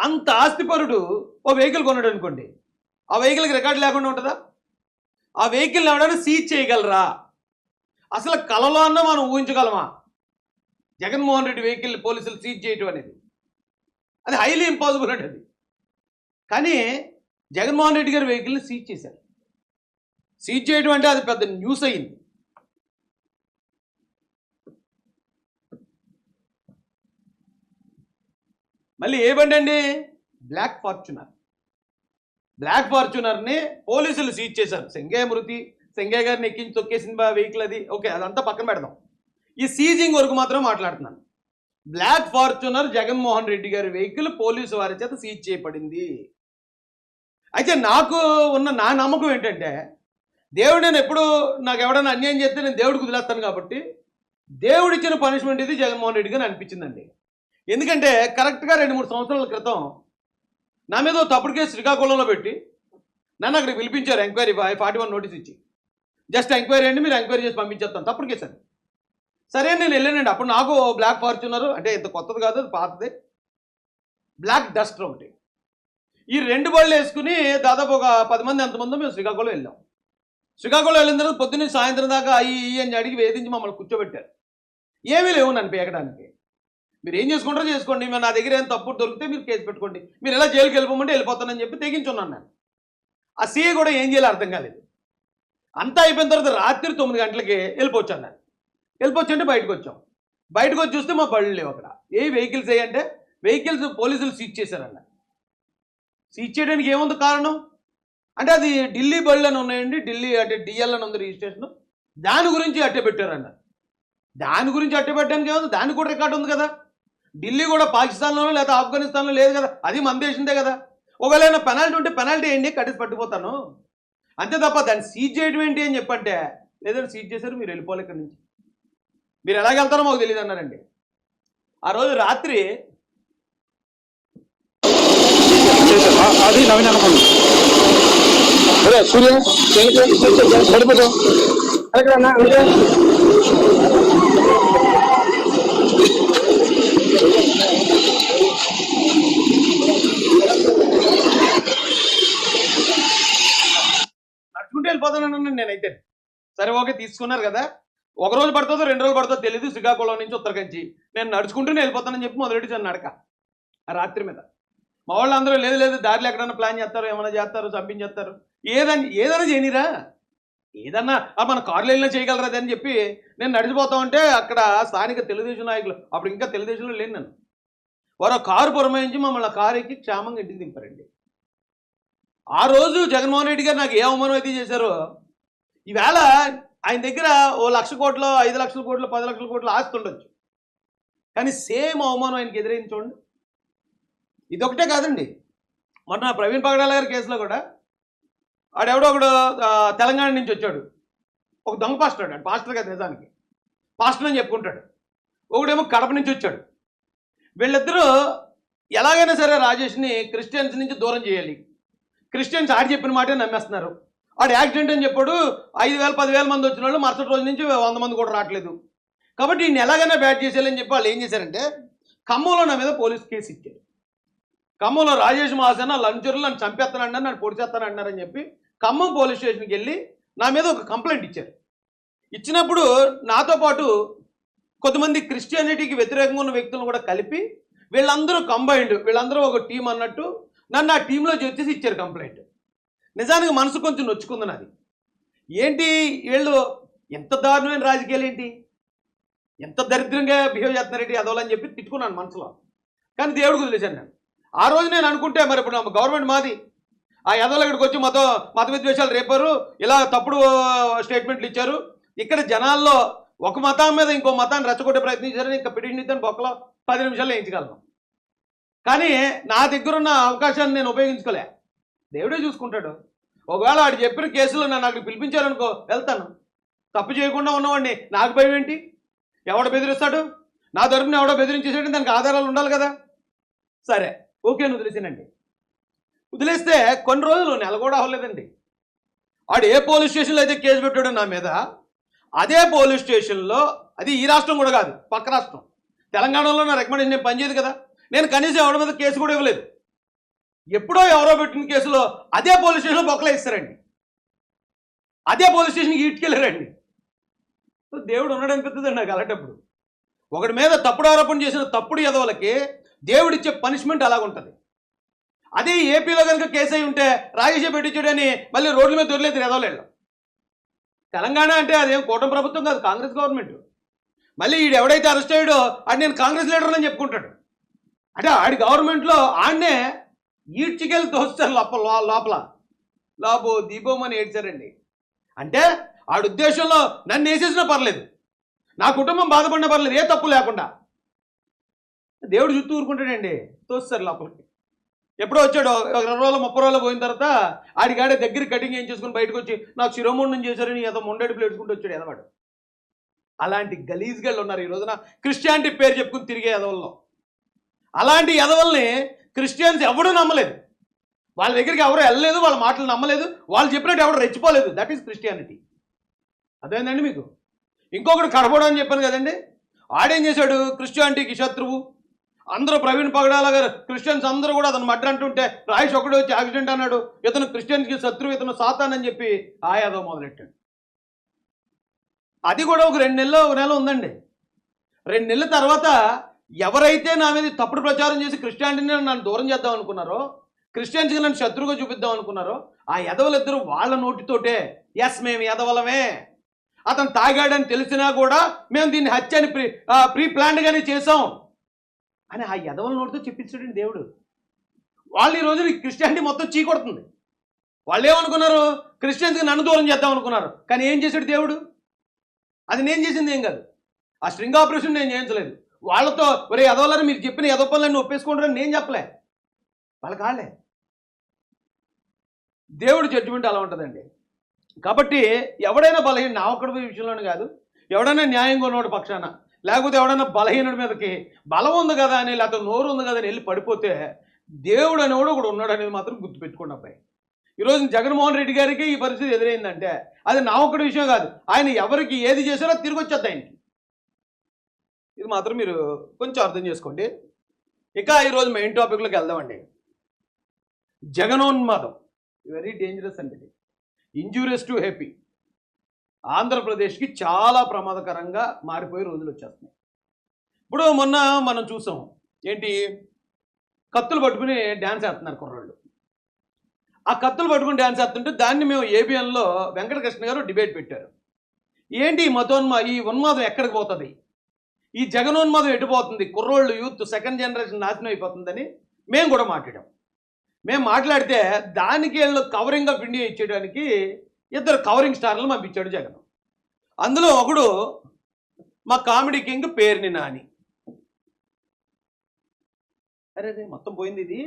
అంత ఆస్తిపరుడు ఓ వెహికల్ కొన్నాడు అనుకోండి ఆ వెహికల్కి రికార్డు లేకుండా ఉంటుందా? ఆ వెహికల్ ఎవడైనా సీజ్ చేయగలరా? అసలు కలలో అన్న మనం ఊహించగలమా? జగన్మోహన్ రెడ్డి వెహికల్ పోలీసులు సీజ్ చేయటం అనేది. అది హైలీ ఇంపాసిబుల్ అండి అది. కానీ జగన్మోహన్ రెడ్డి గారి వెహికల్ని సీజ్ చేశారు. సీజ్ చేయడం అంటే అది పెద్ద న్యూస్ అయింది మళ్ళీ ఏ బండి అండి? Black Fortuner. బ్లాక్ ఫార్చునర్ని పోలీసులు సీజ్ చేశారు. సెంగే మృతి సెంగే గారిని ఎక్కించి తొక్కేసిన బా వెహికల్ అది. ఓకే అదంతా పక్కన పెడదాం. ఈ సీజింగ్ వరకు మాత్రం మాట్లాడుతున్నాను. బ్లాక్ ఫార్చునర్ జగన్మోహన్ రెడ్డి గారి వెహికల్ పోలీసు వారి చేత సీజ్ చేయబడింది. అయితే నాకు ఉన్న నా నమ్మకం ఏంటంటే దేవుడు నేను ఎప్పుడు నాకు ఎవడైనా అన్యాయం చేస్తే నేను దేవుడికి వదిలేస్తాను కాబట్టి దేవుడిచ్చిన పనిష్మెంట్ ఇది జగన్మోహన్ రెడ్డి గారు అనిపించిందండి. ఎందుకంటే కరెక్ట్గా రెండు మూడు సంవత్సరాల క్రితం నా మీద తప్పుడు కేసు శ్రీకాకుళంలో పెట్టి నన్ను అక్కడికి పిలిపించారు ఎంక్వైరీ ఫార్టీ వన్ నోటీస్ ఇచ్చి. జస్ట్ ఎంక్వైరీ అండి మీరు ఎంక్వైరీ చేసి పంపించేస్తాను. తప్పుడు కేసు అది. సరే నేను వెళ్ళానండి. అప్పుడు నాకు బ్లాక్ ఫార్చునర్ అంటే ఇంత కొత్తది కాదు పాతది. బ్లాక్ డస్టర్ ఒకటి. ఈ రెండు బళ్ళు వేసుకుని దాదాపు ఒక పది మంది ఎంతమందో మేము శ్రీకాకుళం వెళ్ళాం. శ్రీకాకుళం వెళ్ళిన తర్వాత పొద్దున్నే సాయంత్రం దాకా అయ్యి అని అడిగి వేధించి మమ్మల్ని కూర్చోబెట్టారు. ఏమీ లేవు నన్ను పీకడానికి. మీరు ఏం చేసుకుంటారో చేసుకోండి. మీరు నా దగ్గర ఏం తప్పుడు దొరికితే మీరు కేసు పెట్టుకోండి. మీరు ఎలా జైలుకి వెళ్ళిపోమంటే వెళ్ళిపోతానని చెప్పి తెగించున్నాను నేను. ఆ సీఏ కూడా ఏం చేయాలో అర్థం కాలేదు. అంతా అయిపోయిన తర్వాత రాత్రి తొమ్మిది గంటలకి వెళ్ళిపోవచ్చాను నేను. వెళ్ళిపోవచ్చంటే బయటకు వచ్చాం. బయటకు వచ్చి చూస్తే మా బళ్ళు లేవు అక్కడ. ఏ వెహికల్స్ ఏ అంటే వెహికల్స్ పోలీసులు సీజ్ చేశారన్న. సీజ్ చేయడానికి ఏముంది కారణం? అంటే అది ఢిల్లీ బళ్ళు అని ఉన్నాయండి. ఢిల్లీ అంటే డిఎల్ అని ఉంది రిజిస్ట్రేషన్. దాని గురించి అట్టే పెట్టారన్న దాని గురించి అట్టే పెట్టడానికి ఏముంది? దానికి కూడా రికార్డు ఉంది కదా. ఢిల్లీ కూడా పాకిస్తాన్లోనో లేదా ఆఫ్ఘనిస్తాన్లో లేదు కదా అది మన దేశందే కదా ఒకవేళ పెనాల్టీ ఉంటే పెనాల్టీ వేయండి కట్టేసి పట్టిపోతాను అంతే తప్ప దాన్ని సీజ్ చేయడం ఏంటి అని చెప్పంటే లేదంటే సీజ్ చేశారు మీరు వెళ్ళిపోవాలి ఇక్కడి నుంచి మీరు ఎలాగెళ్తారో మాకు తెలియదు అన్నారండి ఆ రోజు రాత్రి అది నవీన్ అనుకోండి సూర్య ఎక్కడ అన్నా అంటే నడుచుకుంటూ వెళ్ళిపోతానన్నాను నేనైతే. సరే ఓకే తీసుకున్నారు కదా. ఒక రోజు పడుతుందో రెండు రోజులు పడుతుందో తెలియదు శ్రీకాకుళం నుంచి ఉత్తరకంచి. నేను నడుచుకుంటూనే వెళ్ళిపోతానని చెప్పి మొదలెట్టి నడక. రాత్రి మీద. మా వాళ్ళు అందరూ లేదు లేదు దారిలో ఎక్కడైనా ప్లాన్ చేస్తారు ఏమైనా చేస్తారు చంపించేస్తారు ఏదని ఏదైనా చేయనిరా. ఏదన్నా మన కారులో వెళ్ళినా చేయగలరా అని చెప్పి నేను నడిచిపోతా ఉంటే అక్కడ స్థానిక తెలుగుదేశం నాయకులు అప్పుడు ఇంకా తెలుగుదేశంలో లేను నన్ను వారు కారు పురమాయించి మమ్మల్ని కారు ఎక్కి క్షేమంగా ఇంటికి దింపారండి. ఆ రోజు జగన్మోహన్ రెడ్డి గారు నాకు ఏ అవమానం అయితే చేశారో ఈవేళ ఆయన దగ్గర ఓ లక్ష కోట్లు ఐదు లక్షల కోట్లు పది లక్షల కోట్లు ఆస్తి ఉండొచ్చు. కానీ సేమ్ అవమానం ఆయనకి ఎదురైంది చూడండి. ఇదొకటే కాదండి. మొన్న ప్రవీణ్ పగడాల గారి కేసులో కూడా ఆడెవడో ఒకడు తెలంగాణ నుంచి వచ్చాడు. ఒక దొంగ పాస్టర్ ఆడు పాస్టర్ కదా నిజానికి. పాస్టర్ అని చెప్పుకుంటాడు. ఒకడేమో కడప నుంచి వచ్చాడు. వీళ్ళిద్దరూ ఎలాగైనా సరే రాజేష్ని క్రిస్టియన్స్ నుంచి దూరం చేయాలి. క్రిస్టియన్స్ ఆడి చెప్పిన మాటే నమ్మేస్తున్నారు. ఆడు యాక్సిడెంట్ అని చెప్పాడు ఐదు వేల పదివేల మంది వచ్చిన వాళ్ళు మరుసటి రోజు నుంచి వంద మంది కూడా రావట్లేదు. కాబట్టి ఈయన ఎలాగైనా బ్యాట్ చేసేయాలని చెప్పి వాళ్ళు ఏం చేశారంటే ఖమ్మంలో నా మీద పోలీస్ కేసు ఇచ్చారు. ఖమ్మంలో రాజేష్ మహాసేన లంచర్లు నన్ను చంపేస్తానంటారు నన్ను పొడిచేస్తానంటున్నారని చెప్పి ఖమ్మం పోలీస్ స్టేషన్కి వెళ్ళి నా మీద ఒక కంప్లైంట్ ఇచ్చారు. ఇచ్చినప్పుడు నాతో పాటు కొంతమంది క్రిస్టియానిటీకి వ్యతిరేకంగా ఉన్న వ్యక్తులను కూడా కలిపి వీళ్ళందరూ కంబైండ్ వీళ్ళందరూ ఒక టీం అన్నట్టు నన్ను ఆ టీంలో చేర్చేసి ఇచ్చారు కంప్లైంట్. నిజానికి మనసు కొంచెం నొచ్చుకుంది నాది ఏంటి వీళ్ళు ఎంత దారుణమైన రాజకీయాలు ఏంటి? ఎంత దరిద్రంగా బిహేవ్ చేస్తున్నారేంటి అదోలని చెప్పి తిట్టుకున్నాను మనసులో. కానీ దేవుడికి వదిలేశాను నేను. ఆ రోజు నేను అనుకుంటే మరి ఇప్పుడు గవర్నమెంట్ మాది. ఆ ఎదలు ఇక్కడికి వచ్చి మత మత విద్వేషాలు రేపారు. ఇలా తప్పుడు స్టేట్మెంట్లు ఇచ్చారు. ఇక్కడ జనాల్లో ఒక మతం మీద ఇంకో మతాన్ని రెచ్చగొట్టే ప్రయత్నించారని ఇంకా పిటిషన్ ఇద్దని బొక్కలో పది నిమిషాల్లో వేయించగలను. కానీ నా దగ్గర ఉన్న అవకాశాన్ని నేను ఉపయోగించుకోలే. దేవుడే చూసుకుంటాడు. ఒకవేళ ఆడు చెప్పిన కేసులో నన్ను అక్కడ పిలిపించారనుకో వెళ్తాను. తప్పు చేయకుండా ఉన్నవాడిని నాకు భయం ఏంటి? ఎవడు బెదిరిస్తాడు? నా తరపున ఎవడో బెదిరించేసాడు? దానికి ఆధారాలు ఉండాలి కదా. సరే ఓకే అని వదిలేసానండి వదిలేస్తే కొన్ని రోజులు నెల కూడా అవ్వలేదండి. వాడు ఏ పోలీస్ స్టేషన్లో అయితే కేసు పెట్టాడో నా మీద అదే పోలీస్ స్టేషన్లో అది ఈ రాష్ట్రం కూడా కాదు పక్క రాష్ట్రం. తెలంగాణలో నా రికమెండేషన్ నేను పనిచేయదు కదా. నేను కనీసం ఎవరి మీద కేసు కూడా ఇవ్వలేదు. ఎప్పుడో ఎవరో పెట్టిన కేసులో అదే పోలీస్ స్టేషన్లో బొక్కలు ఇస్తారండి. అదే పోలీస్ స్టేషన్కి ఈడ్కెళ్ళారండి. దేవుడు ఉన్నాడు అనిపిస్తుంది నాకు అలాంటప్పుడు. ఒకటి మీద తప్పుడు ఆరోపణ చేసిన తప్పుడు ఎదవలకి దేవుడిచ్చే పనిష్మెంట్ అలాగుంటుంది. అదే ఏపీలో కనుక కేసు అయి ఉంటే రాజేష్ పెట్టించాడని మళ్ళీ రోడ్ల మీద దొరలేదు ఎదవలేళ్ళు తెలంగాణ అంటే అదేం కూటమి ప్రభుత్వం కాదు కాంగ్రెస్ గవర్నమెంట్. మళ్ళీ ఈడు ఎవడైతే అరెస్ట్ అయ్యాడో అది నేను కాంగ్రెస్ లీడర్ అని చెప్పుకుంటాడు. అంటే ఆడి గవర్నమెంట్లో ఆడనే ఈడ్చికెళ్ళి తోస్తారు లోపల లో- లోపల. లోపో దీపోమని ఏడ్చారండి. అంటే ఆడు ఉద్దేశంలో నన్ను వేసేసినా పర్లేదు. నా కుటుంబం బాధపడినా పర్లేదు ఏ తప్పు లేకుండా. దేవుడు చుట్టూ ఊరుకుంటాడండి తోస్తారు లోపలికి. ఎప్పుడో వచ్చాడు ఒక రెండు రోజులు ముప్పై రోజులు పోయిన తర్వాత ఆడికాడే దగ్గర కటింగ్ ఏం చేసుకుని బయటకు వచ్చి నాకు శిరోముండం చేశారని ఏదో ముండడి ప్లేట్చుకుంటూ వచ్చాడు ఎదవాడు. అలాంటి గలీజ్ గళ్ళు ఉన్నారు ఈ రోజున క్రిస్టియానిటీ పేరు చెప్పుకుని తిరిగే ఎదవల్లో. అలాంటి ఎదవల్ని క్రిస్టియన్స్ ఎవడూ నమ్మలేదు. వాళ్ళ దగ్గరికి ఎవరు వెళ్ళలేదు వాళ్ళ మాటలు నమ్మలేదు వాళ్ళు చెప్పినట్టు ఎవరు రెచ్చిపోలేదు. దట్ ఈస్ క్రిస్టియానిటీ అదేందండి మీకు? ఇంకొకటి కడపడం అని చెప్పాను కదండి. ఆడేం చేశాడు? క్రిస్టియానిటీకి శత్రువు. అందరూ ప్రవీణ్ పగడాల గారు క్రిస్టియన్స్ అందరూ కూడా అతను మడ్డ అంటుంటే రాయిష్ ఒకడు వచ్చి యాక్సిడెంట్ అన్నాడు. ఇతను క్రిస్టియన్స్కి శత్రువు ఇతను సాతాన్ అని చెప్పి యాదవ్ మొదలెట్టాడు. అది కూడా ఒక రెండు నెలలు ఒక నెల ఉందండి. రెండు నెలల తర్వాత ఎవరైతే నా మీద తప్పుడు ప్రచారం చేసి క్రిస్టియానిటీని నన్ను దూరం చేద్దాం అనుకున్నారో క్రిస్టియన్స్కి నన్ను శత్రువుగా చూపిద్దాం అనుకున్నారో ఆ ఎదవలిద్దరూ వాళ్ళ నోటితోటే ఎస్ మేము ఎదవలమే అతను తాగాడని తెలిసినా కూడా మేము దీన్ని హత్య అని ప్రీ ప్రీ ప్లాన్డ్గానే చేసాం అని ఆ ఎదవల నోటితో చెప్పించాడండి దేవుడు. వాళ్ళు ఈ రోజు క్రిస్టియానిటీ మొత్తం చీకొడుతుంది వాళ్ళు ఏమనుకున్నారు? క్రిస్టియన్స్కి నన్ను దూరం చేద్దాం అనుకున్నారు. కానీ ఏం చేశాడు దేవుడు? అది నేను చేసింది ఏం కాదు. ఆ స్ట్రింగ్ ఆపరేషన్ నేను చేయించలేదు. వాళ్ళతో ఒరే ఎదవలని మీరు చెప్పిన ఎదో పనులన్నీ ఒప్పేసుకుంటారని నేను చెప్పలే. వాళ్ళ కాళ్ళే. దేవుడు జడ్జిమెంట్ అలా ఉంటుందండి. కాబట్టి ఎవడైనా బలహీన నా ఒక్కడి విషయంలోనే కాదు ఎవడైనా న్యాయంగా ఉన్నవాడు పక్షాన లేకపోతే ఎవడైనా బలహీనుడి మీదకి బలం ఉంది కదా అని లేకపోతే నోరు ఉంది కదా అని వెళ్ళి పడిపోతే దేవుడు అనేవాడు ఒకడు ఉన్నాడు అనేది మాత్రం గుర్తుపెట్టుకోండి అబ్బాయి. ఈరోజు జగన్మోహన్ రెడ్డి గారికి ఈ పరిస్థితి ఎదురైందంటే అది నా ఒక్కడి విషయం కాదు. ఆయన ఎవరికి ఏది చేశారో తిరిగి వచ్చేద్ది ఆయనకి. ఇది మాత్రం మీరు కొంచెం అర్థం చేసుకోండి. ఇక ఈరోజు మెయిన్ టాపిక్లోకి వెళ్దామండి. జగనోన్మాదం. వెరీ డేంజరస్ అండి ఇది. ఇంజూరియస్ టు హ్యాపీ ఆంధ్రప్రదేశ్కి చాలా ప్రమాదకరంగా మారిపోయే రోజులు వచ్చేస్తున్నాయి. ఇప్పుడు మొన్న మనం చూసాం. ఏంటి? కత్తులు పట్టుకుని డ్యాన్స్ వేస్తున్నారు కుర్రాళ్ళు. ఆ కత్తులు పట్టుకుని డ్యాన్స్ వేస్తుంటే దాన్ని మేము ఏబిఎన్లో వెంకటకృష్ణ గారు డిబేట్ పెట్టారు. ఏంటి ఈ మతోన్మా ఈ ఉన్మాదం ఎక్కడికి పోతుంది? ఈ జగనోన్మాదం ఎటుపోతుంది కుర్రోళ్ళు యూత్ సెకండ్ జనరేషన్ నాశనం అయిపోతుందని మేము కూడా మాట్లాడాం. మేము మాట్లాడితే దానికి వీళ్ళు కవరింగ్ ఆఫ్ ఇండియా ఇచ్చేయడానికి ఇద్దరు కవరింగ్ స్టార్లు పంపించాడు జగన్. అందులో ఒకడు మా కామెడీ కింగ్ పేరుని నాని. అరే మొత్తం పోయింది ఇది.